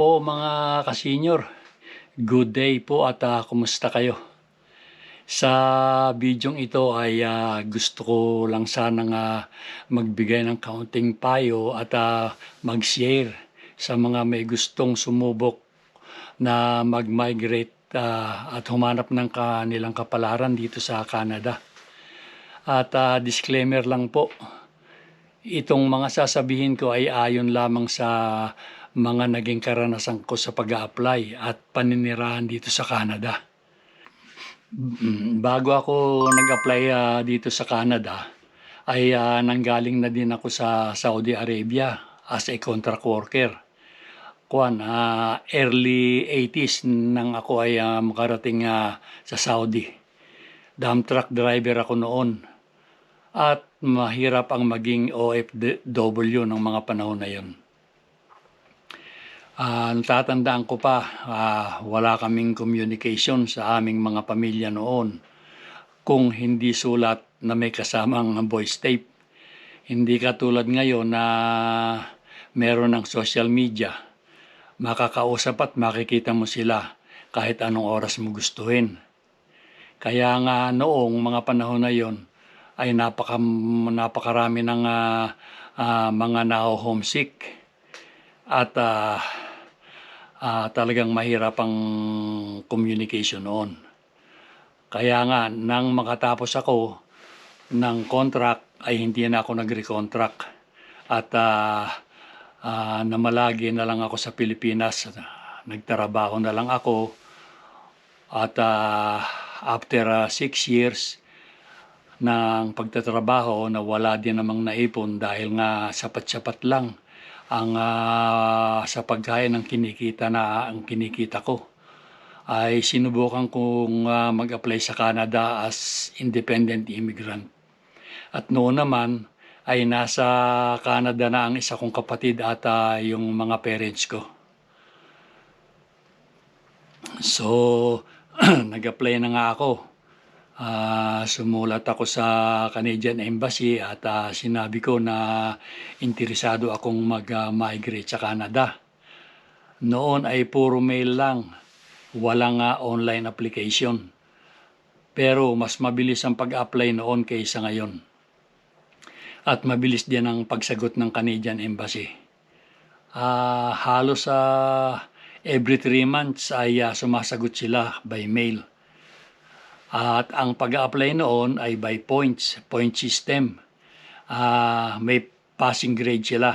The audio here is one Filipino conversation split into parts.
Po mga kasenyor. Good day po at ah, kumusta kayo? Sa bidyong ito ay ah, gusto ko lang sanang ah, magbigay ng kaunting payo at ah, mag-share sa mga may gustong sumubok na mag-migrate ah, at humanap ng kanilang kapalaran dito sa Canada. At ah, disclaimer lang po, itong mga sasabihin ko ay ayon lamang sa mga naging karanasan ko sa pag apply at paninirahan dito sa Canada. Mm, Bago ako nag-apply ah, dito sa Canada, ay ah, nanggaling na din ako sa Saudi Arabia as a contract worker. Kuan, ah, early 80s nang ako ay ah, makarating ah, sa Saudi. Dump truck driver ako noon. At mahirap ang maging OFW ng mga panahon na yun. Ah, natatandaan ko pa, ah, wala kaming communication sa aming mga pamilya noon. Kung hindi sulat na may kasamang voice tape. Hindi katulad ngayon na meron ng social media. Makakausap at makikita mo sila kahit anong oras mo gustuhin. Kaya nga noong mga panahon na yon ay napaka, napakarami ng ah, ah, mga na-homesick at ah, ah, talagang mahirap ang communication noon. Kaya nga, nang makatapos ako ng contract, ay hindi na ako nag-recontract. At ah, ah, namalagi na lang ako sa Pilipinas. Nagtrabaho na lang ako. At ah, after ah, six years ng pagtatrabaho, na wala din namang naipon dahil nga sapat-sapat lang ang ah, sa pagkaya ng kinikita na ang kinikita ko ay sinubukan kong ah, mag-apply sa Canada as independent immigrant. At noon naman ay nasa Canada na ang isa kong kapatid at ah, yung mga parents ko. So, nag-apply na nga ako. Ah, sumulat ako sa Canadian Embassy at ah, sinabi ko na interesado akong mag-migrate sa Canada. Noon ay puro mail lang, walang ah, online application. Pero mas mabilis ang pag-apply noon kaysa ngayon. At mabilis din ang pagsagot ng Canadian Embassy. Ah, halos sa every three months ay ah, sumasagot sila by mail. At ang pag-apply noon ay by points, point system. Ah, may passing grade sila.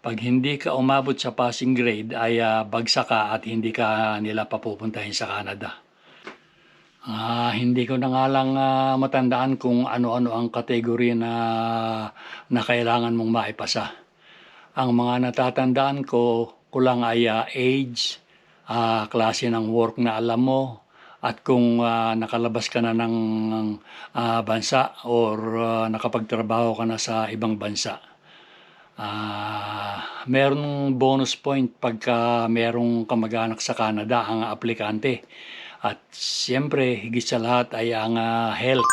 Pag hindi ka umabot sa passing grade ay ah, bagsak ka at hindi ka nila papupuntahin sa Canada. Ah, hindi ko na nga lang ah, matandaan kung ano-ano ang kategory na, na kailangan mong maipasa. Ang mga natatandaan ko, kulang ay ah, age, ah, klase ng work na alam mo, at kung ah, nakalabas ka na ng ah, bansa or ah, nakapagtrabaho ka na sa ibang bansa. Ah, merong bonus point pagka merong kamag-anak sa Canada ang aplikante. At siyempre, higit sa lahat ay ang ah, health.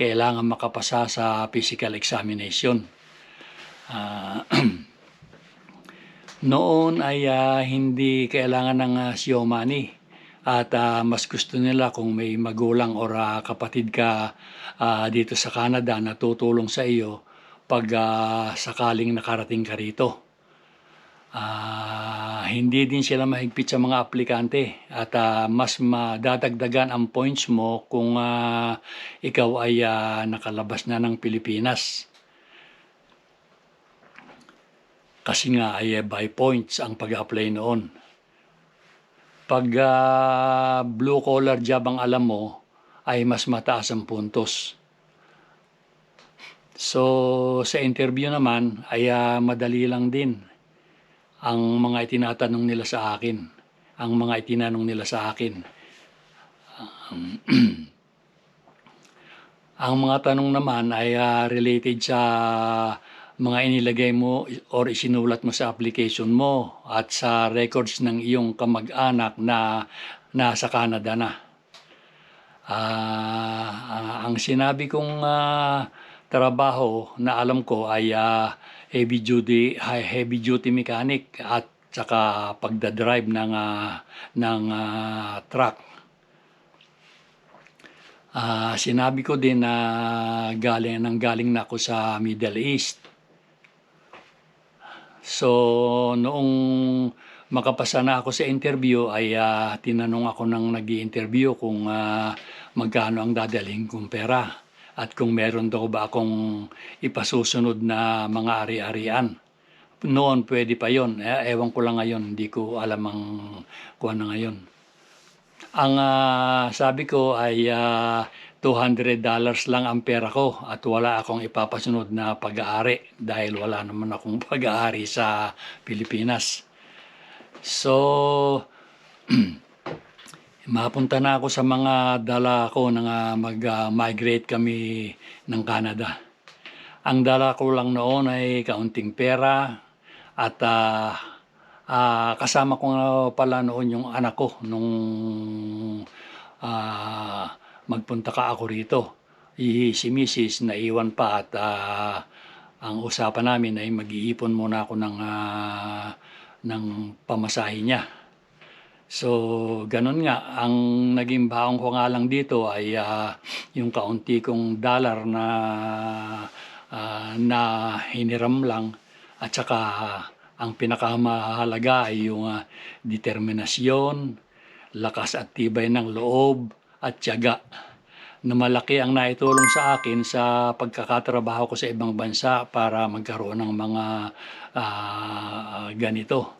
Kailangan makapasa sa physical examination. Ah, noon ay ah, hindi kailangan ng uh, money. At ah, mas gusto nila kung may magulang or ah, kapatid ka ah, dito sa Canada na tutulong sa iyo pag ah, sakaling nakarating ka rito. Ah, hindi din sila mahigpit sa mga aplikante at ah, mas madadagdagan ang points mo kung ah, ikaw ay ah, nakalabas na ng Pilipinas. Kasi nga ay eh, by points ang pag-apply noon. Pag ah, blue collar job ang alam mo, ay mas mataas ang puntos. So, sa interview naman, ay ah, madali lang din ang mga itinatanong nila sa akin. Ang mga itinanong nila sa akin. Um, ang mga tanong naman ay ah, related sa mga inilagay mo or isinulat mo sa application mo at sa records ng iyong kamag-anak na nasa Canada na. Ah, ah, ang sinabi kong ah, trabaho na alam ko ay ah, heavy duty heavy duty mechanic at tsaka pagdadrive ng, ah, ng ah, truck. Ah, sinabi ko din na galing nang galing na ako sa Middle East. So, noong makapasa na ako sa interview ay ah, tinanong ako ng nag interview kung ah, magkano ang dadalhin kong pera at kung meron daw ba akong ipasusunod na mga ari-arian. Noon pwede pa yon. Eh, ewan ko lang ngayon, hindi ko alam ang kuha na ngayon. Ang ah, sabi ko ay ah, $200 lang ang pera ko at wala akong ipapasunod na pag-aari dahil wala naman akong pag-aari sa Pilipinas. So, mapunta na ako sa mga dala ko na mag-migrate kami ng Canada. Ang dala ko lang noon ay kaunting pera at ah, ah, kasama ko pala noon yung anak ko nung ah, magpunta ka ako rito. I, si Mrs. naiwan pa at ah, ang usapan namin ay mag-iipon muna ako ng, ah, ng pamasahe niya. So, ganun nga. Ang naging baong ko nga lang dito ay ah, yung kaunti kong dollar na ah, na hiniram lang at saka ang pinakamahalaga ay yung ah, determinasyon, lakas at tibay ng loob at tiyaga na malaki ang naitulong sa akin sa pagkakatrabaho ko sa ibang bansa para magkaroon ng mga ah, ganito.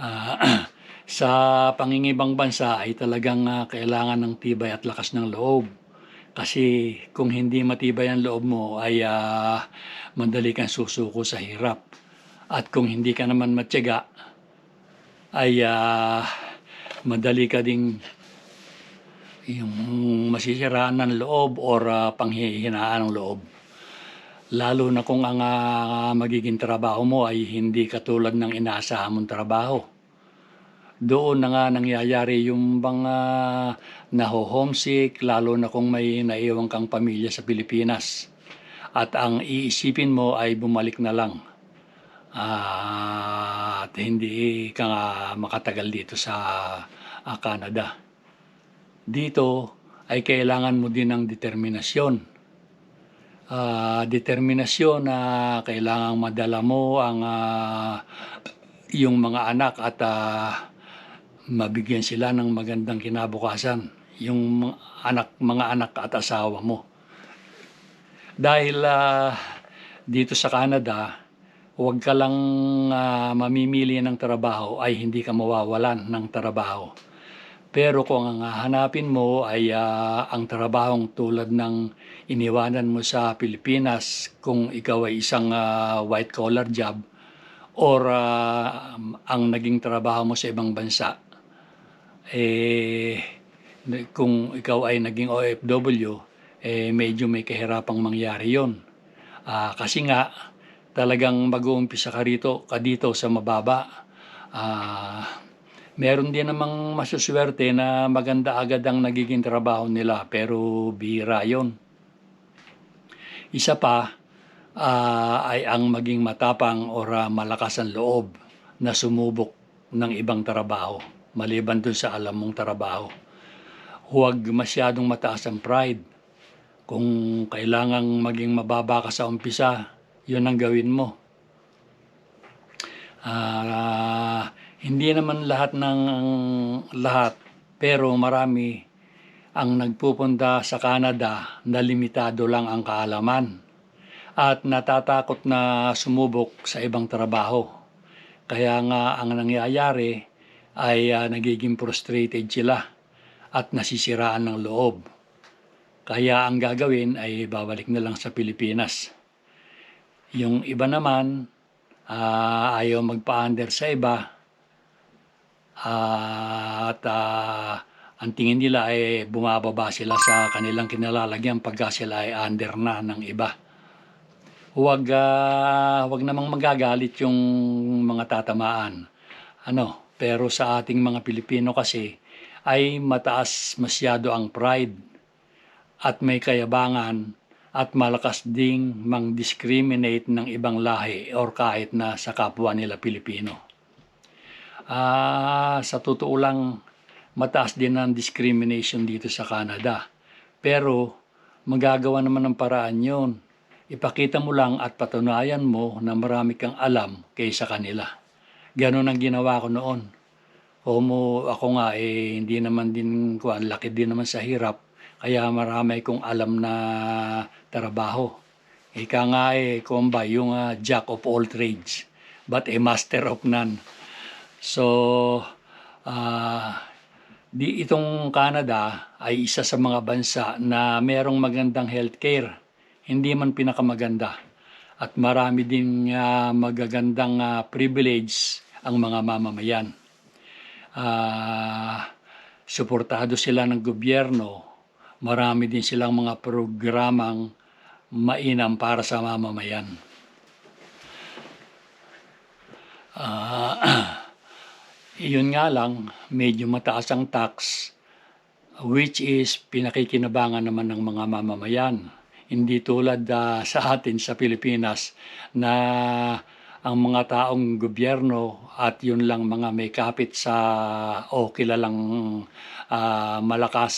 Ah, sa pangingibang bansa ay talagang ah, kailangan ng tibay at lakas ng loob. Kasi kung hindi matibay ang loob mo ay ah, madali kang susuko sa hirap. At kung hindi ka naman matyaga ay ah, madali ka ding yung masisiraan ng loob or ah, panghihinaan ng loob. Lalo na kung ang ah, magiging trabaho mo ay hindi katulad ng inaasahan mong trabaho. Doon na nga nangyayari yung bang uh, naho-homesick, lalo na kung may naiwang kang pamilya sa Pilipinas. At ang iisipin mo ay bumalik na lang. Ah, at hindi ka nga makatagal dito sa ah, Canada. Dito ay kailangan mo din ng determinasyon. Ah, determinasyon na kailangan madala mo ang ah, yung mga anak at ah, mabigyan sila ng magandang kinabukasan yung anak mga anak at asawa mo dahil ah, dito sa Canada huwag ka lang ah, mamimili ng trabaho ay hindi ka mawawalan ng trabaho. Pero kung ang hanapin mo ay ah, ang trabahong tulad ng iniwanan mo sa Pilipinas kung ikaw ay isang ah, white collar job or ah, ang naging trabaho mo sa ibang bansa eh kung ikaw ay naging OFW eh medyo may kahirapang mangyari yon Ah, kasi nga talagang mag-uumpisa ka rito ka dito sa mababa Ah, meron din namang masuswerte na maganda agad ang nagiging trabaho nila pero bihira yon isa pa ah, ay ang maging matapang o malakas ang loob na sumubok ng ibang trabaho maliban dun sa alam mong trabaho. Huwag masyadong mataas ang pride. Kung kailangang maging mababa ka sa umpisa, yun ang gawin mo. Ah, hindi naman lahat ng lahat, pero marami ang nagpupunta sa Canada na limitado lang ang kaalaman at natatakot na sumubok sa ibang trabaho. Kaya nga ang nangyayari ay ah, nagiging frustrated sila at nasisiraan ng loob. Kaya ang gagawin ay babalik na lang sa Pilipinas. Yung iba naman, ah, ayaw magpa-under sa iba Ah, at ah, ang tingin nila ay bumababa sila sa kanilang kinalalagyan pagka sila ay under na ng iba. Huwag, ah, huwag namang magagalit yung mga tatamaan. Ano, pero sa ating mga Pilipino kasi ay mataas masyado ang pride at may kayabangan at malakas ding mang-discriminate ng ibang lahi or kahit na sa kapwa nila Pilipino. Ah, sa totoo lang, mataas din ang discrimination dito sa Canada. Pero magagawa naman ng paraan yon. Ipakita mo lang at patunayan mo na marami kang alam kaysa kanila. Ganon ang ginawa ko noon. Homo, ako nga eh, hindi naman din ko, ang laki din naman sa hirap. Kaya marami kong alam na trabaho. Ika nga eh, kumba, yung ah, jack of all trades, but a master of none. So, ah, di itong Canada ay isa sa mga bansa na merong magandang healthcare. Hindi man pinakamaganda. At marami din ah, magagandang ah, privilege ang mga mamamayan. Ah, suportado sila ng gobyerno. Marami din silang mga programang mainam para sa mamamayan. Ah, yun nga lang, medyo mataas ang tax, which is pinakikinabangan naman ng mga mamamayan. Hindi tulad ah, sa atin sa Pilipinas na ang mga taong gobyerno at yun lang mga may kapit sa o kilalang ah, malakas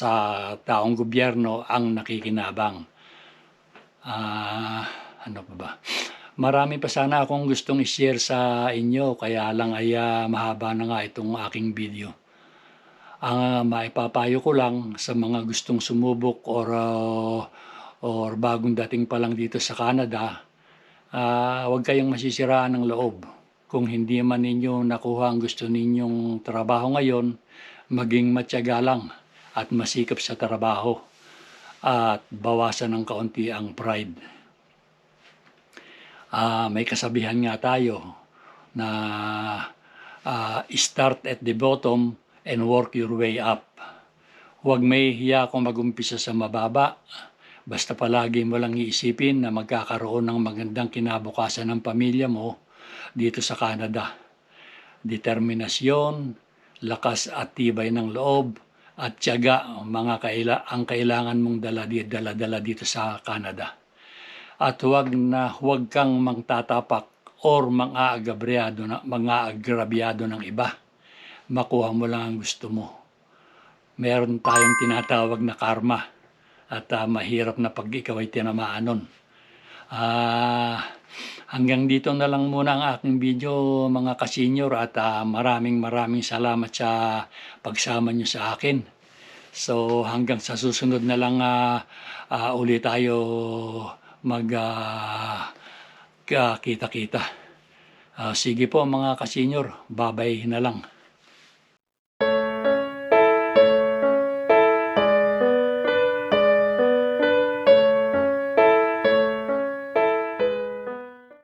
sa taong gobyerno ang nakikinabang. Ah, ano pa ba? Marami pa sana akong gustong i-share sa inyo kaya lang ay ah, mahaba na nga itong aking video. Ang maipapayo ko lang sa mga gustong sumubok or ah, or bagong dating pa lang dito sa Canada, ah, huwag kayong masisiraan ng loob. Kung hindi man ninyo nakuha ang gusto ninyong trabaho ngayon, maging matyaga lang at masikap sa trabaho at bawasan ng kaunti ang pride. Ah, may kasabihan nga tayo na ah, start at the bottom and work your way up. Huwag may hiya kung magumpisa sa mababa. Basta palagi mo lang iisipin na magkakaroon ng magandang kinabukasan ng pamilya mo dito sa Canada. Determinasyon, lakas at tibay ng loob, at tiyaga mga kaila ang kailangan mong dala, dala-dala dito sa Canada. At huwag na huwag kang mangtatapak or mang-aagabyado na mang-aagrabyado ng iba. Makuha mo lang ang gusto mo. Meron tayong tinatawag na karma at ah, mahirap na pag ikaw ay tinamaan nun. Ah, hanggang dito na lang muna ang aking video mga kasenyor at ah, maraming maraming salamat sa pagsama nyo sa akin. So hanggang sa susunod na lang ah, ah, uli tayo mag ah, ka- kita-kita. Ah, sige po mga kasenyor, babay na lang.